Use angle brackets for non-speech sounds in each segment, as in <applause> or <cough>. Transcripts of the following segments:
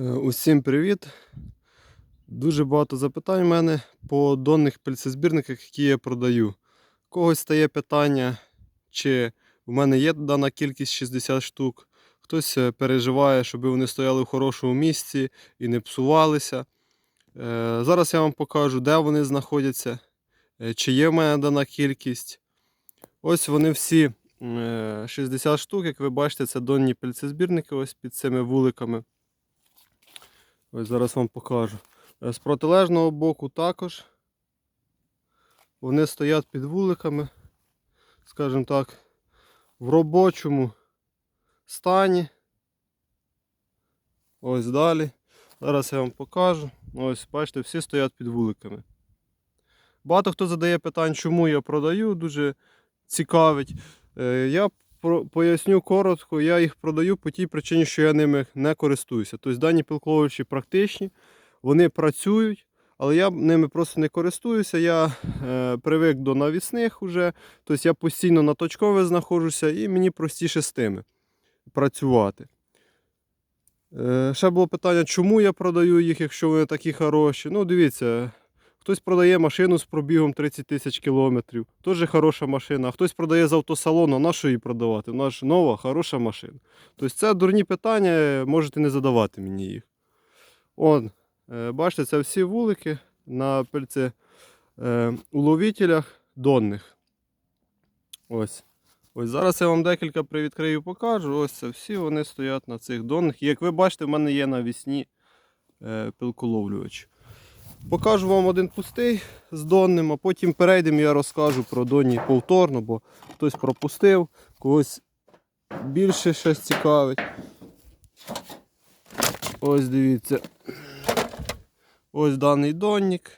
Е, Усім привіт! Дуже багато запитань у мене по донних пильцезбірниках, які я продаю. Когось стає питання, чи в мене є дана кількість 60 штук. Хтось е, переживає, щоб вони стояли в хорошому місці і не псувалися. Е, Зараз я вам покажу, де вони знаходяться, чи є в мене дана кількість. Ось вони всі е, 60 штук, як ви бачите, це донні пильцезбірники ось під цими вуликами. Ось зараз вам покажу. Е, З протилежного боку також. Вони стоять під вуликами, скажімо так, в робочому стані. Ось далі. Зараз я вам покажу. Ось, бачите, всі стоять під вуликами. Багато хто задає питань, чому я продаю, дуже цікавить. Е, Я поясню коротко, я їх продаю по тій причині, що я ними не користуюся. Тобто дані пілковичі практичні, вони працюють, але я ними просто не користуюся. Я е, привик до навісних вже, тобто я постійно на точкове знаходжуся і мені простіше з тими працювати. Е, ще було питання, чому я продаю їх, якщо вони такі хороші. Ну, дивіться, Хтось продає машину з пробігом 30 тисяч кілометрів. Теж хороша машина. А хтось продає з автосалону, на що її продавати? Вона ж нова, хороша машина. Тобто це дурні питання, можете не задавати мені їх. Он, е, бачите, це всі вулики на пильце е, уловителях донних. Ось. Ось зараз я вам декілька привідкрию покажу. Ось це всі вони стоять на цих донних. І як ви бачите, в мене є навісні е, пилколовлювачі. Покажу вам один пустий з донним, а потім перейдемо я розкажу про донні повторно, бо хтось пропустив, когось більше щось цікавить. Ось дивіться. Ось даний донник.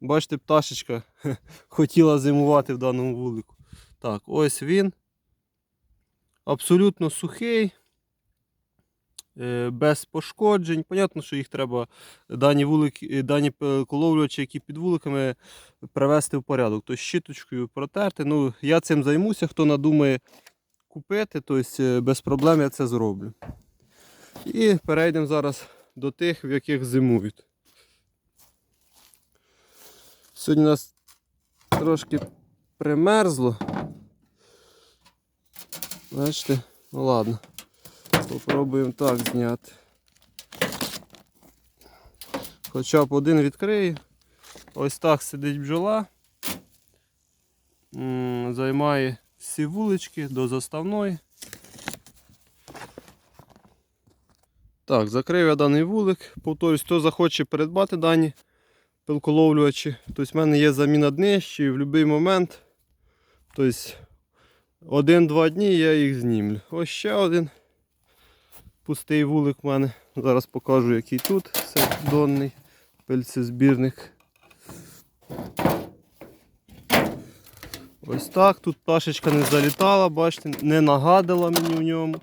Бачите, пташечка <laughs> хотіла зимувати в даному вулику. Так, ось він. Абсолютно сухий без пошкоджень. Понятно, що їх треба дані вулики, е, дані коловлювачі, які під вуликами, привести в порядок. Тобто щіточкою протерти. Ну, я цим займуся, хто надумає купити, тобто е, без проблем я це зроблю. І перейдемо зараз до тих, в яких зимують. Сьогодні у нас трошки примерзло. Бачите? Ну ладно. Попробуємо так зняти. Хоча б один відкрию. Ось так сидить бджола. Займає всі вулички до заставної. Так, закрив я даний вулик. Повторюсь, хто захоче придбати дані пилколовлювачі. Тобто в мене є заміна днищі в будь-який момент. Тобто один-два дні я їх знімлю. Ось ще один пустий вулик в мене. Зараз покажу, який тут. Це донний пильцезбірник. Ось так. Тут пташечка не залітала, бачите, не нагадала мені в ньому.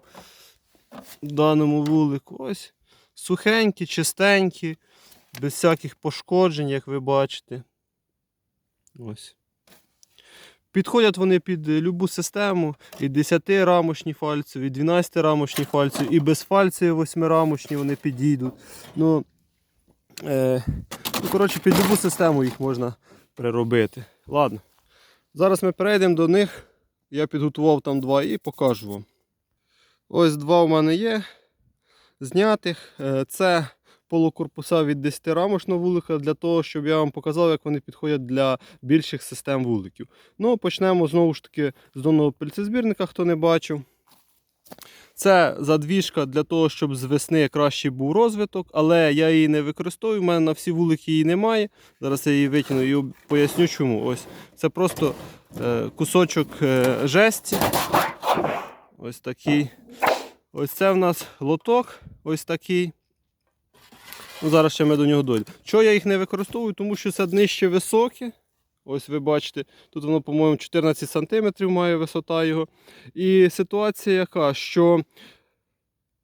В даному вулику. Ось сухенькі, чистенькі, без всяких пошкоджень, як ви бачите. Ось. Підходять вони під любу систему, і 10-рамочні фальцю, і 12-рамочні фальцю, і без фальців 8-рамочні вони підійдуть. Ну, е, ну, коротше, під любу систему їх можна приробити. Ладно. Зараз ми перейдемо до них. Я підготував там два і покажу вам. Ось два у мене є знятих. Е, Це полукорпуса від 10-рамочного вулика для того, щоб я вам показав, як вони підходять для більших систем вуликів. Ну, почнемо знову ж таки з донного пильцезбірника, хто не бачив. Це задвіжка для того, щоб з весни кращий був розвиток, але я її не використовую, у мене на всі вулики її немає. Зараз я її витягну і поясню чому. Ось Це просто е, кусочок е, жесті. Ось такий. Ось це в нас лоток, ось такий. Ну, зараз ще ми до нього дойдемо. Чого я їх не використовую? Тому що це днище високе. Ось ви бачите, тут воно, по-моєму, 14 см має висота його. І ситуація яка, що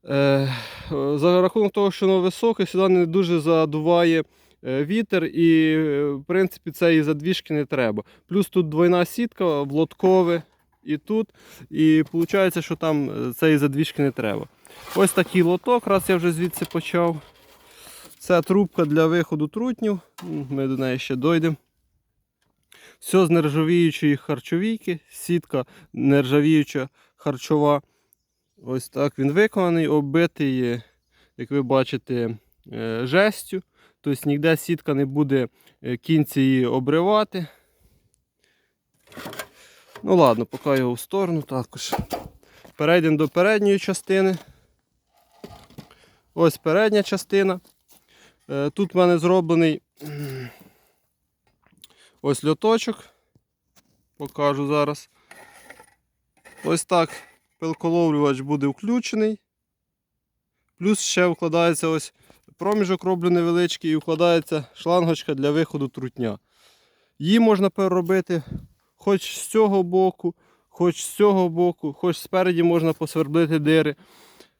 е, за рахунок того, що воно високе, сюди не дуже задуває е, вітер, і е, в принципі цієї задвіжки не треба. Плюс тут двойна сітка в лоткове і тут. І виходить, що там е, цієї задвіжки не треба. Ось такий лоток, раз я вже звідси почав. Це трубка для виходу трутнів. Ми до неї ще дійдемо. Все з нержавіючої харчовійки, сітка нержавіюча харчова. Ось так він виконаний, оббитий, е, як ви бачите, е, жестю. Тобто ніде сітка не буде е, кінці її обривати. Ну ладно, поки його в сторону також. Перейдемо до передньої частини. Ось передня частина. Е, Тут в мене зроблений ось льоточок. Покажу зараз. Ось так пилколовлювач буде включений. Плюс ще вкладається ось проміжок роблю невеличкий і вкладається шлангочка для виходу трутня. Її можна переробити хоч з цього боку, хоч з цього боку, хоч спереді можна посвердлити дири.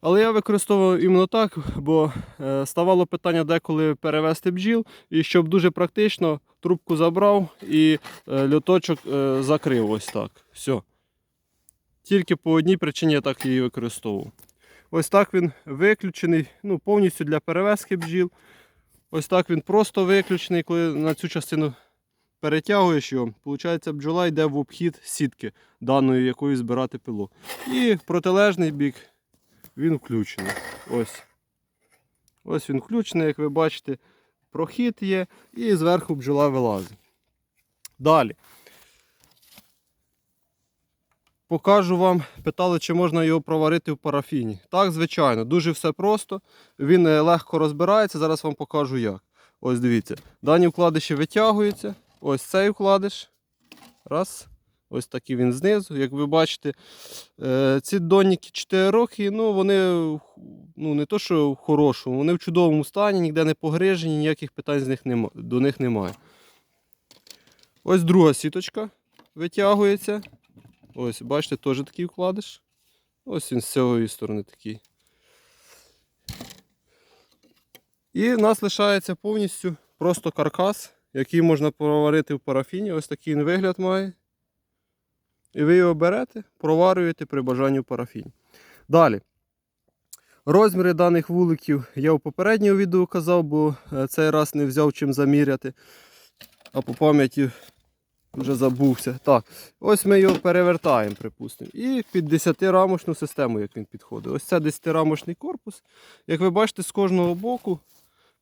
Але я використовував іменно так, бо е, ставало питання деколи перевести бджіл, і щоб дуже практично трубку забрав і е, льоточок е, закрив ось так. Все. Тільки по одній причині я так її використовував. Ось так він виключений, ну, повністю для перевезки бджіл. Ось так він просто виключений, коли на цю частину перетягуєш його, виходить, бджола йде в обхід сітки, даної якою збирати пилу. І протилежний бік він включений. Ось. Ось він включений, як ви бачите, прохід є, і зверху бджола вилазить. Далі. Покажу вам, питали, чи можна його проварити в парафіні. Так, звичайно, дуже все просто. Він е, легко розбирається, зараз вам покажу як. Ось дивіться. Дані вкладиші витягуються. Ось цей вкладиш. Раз. Ось такий він знизу. Як ви бачите, е, ці донніки 4 роки, ну вони ну, не то, що в хорошому, вони в чудовому стані, ніде не погрижені, ніяких питань з них нема, до них немає. Ось друга сіточка витягується. Ось, бачите, теж такий вкладиш. Ось він з цієї сторони такий. І в нас лишається повністю просто каркас, який можна проварити в парафіні. Ось такий він вигляд має. І ви його берете, проварюєте при бажанні в парафіні. Далі. Розміри даних вуликів я в попередньому відео казав, бо е, цей раз не взяв чим заміряти. А по пам'яті вже забувся. Так, ось ми його перевертаємо, припустимо. І під 10-рамочну систему, як він підходить. Ось це 10-рамочний корпус. Як ви бачите, з кожного боку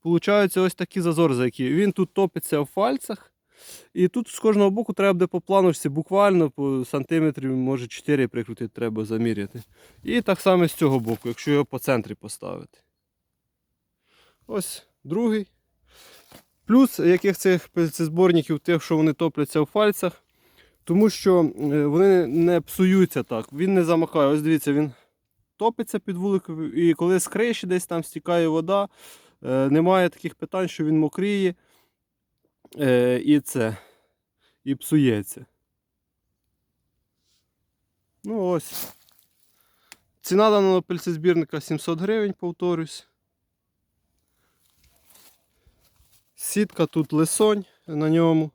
получаються ось такі зазорзаки. Він тут топиться в фальцах. І тут з кожного боку треба буде по планочці буквально по сантиметрів, може 4 прикрутити, треба заміряти. І так само з цього боку, якщо його по центрі поставити. Ось другий. Плюс яких цих зборників, тих, що вони топляться в фальцах, тому що е, вони не псуються так, він не замахає. Ось дивіться, він топиться під вуликом, і коли з криші десь там стікає вода, е, немає таких питань, що він мокріє е, і це, і псується. Ну ось. Ціна даного пильцезбірника 700 гривень, повторюсь. Сітка тут лисонь на ньому.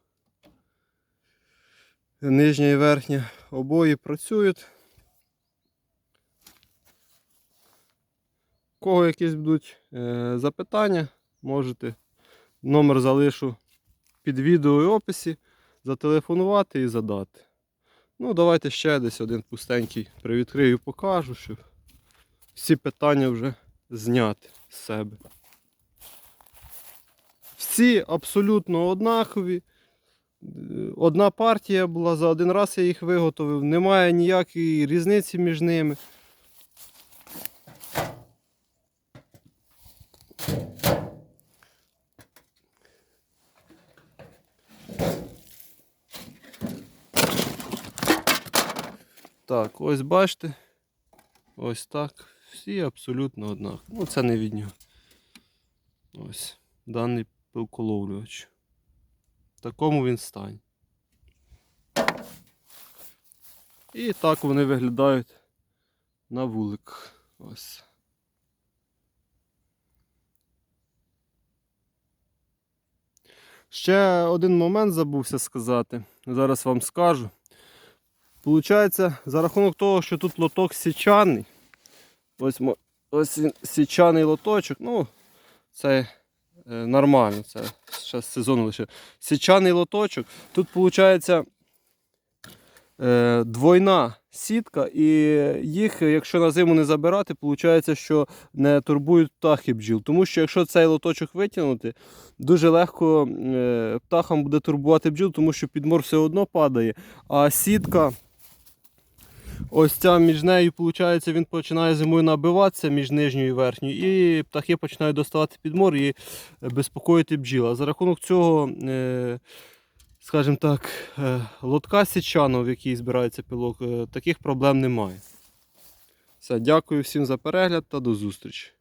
Нижня і верхня обої працюють. Кого якісь будуть е, запитання, можете номер залишу під відео і описі, зателефонувати і задати. Ну, давайте ще десь один пустенький привідкрию, покажу, щоб всі питання вже зняти з себе. Всі абсолютно однакові. Одна партія була, за один раз я їх виготовив, немає ніякої різниці між ними. Так, ось бачите. Ось так. Всі абсолютно однакові. Ну, це не від нього. Ось даний пилколовлювач. В такому він стані. І так вони виглядають на вулик. Ось. Ще один момент забувся сказати. Зараз вам скажу. Получається, за рахунок того, що тут лоток січаний, ось, ось він січаний лоточок, ну, це е, нормально, це ще з сезону лише. Січаний лоточок. Тут виходить е, двойна сітка, і їх, якщо на зиму не забирати, виходить, що не турбують птахи бджіл. Тому що якщо цей лоточок витягнути, дуже легко е, птахам буде турбувати бджіл, тому що підмор все одно падає, а сітка. Ось ця між нею, виходить, він починає зимою набиватися між нижньою і верхньою, і птахи починають доставати підмор і безпокоїти бджіл. А за рахунок цього, е, скажімо так, е, лотка січану, в якій збирається пилок, е, таких проблем немає. Все, дякую всім за перегляд та до зустрічі.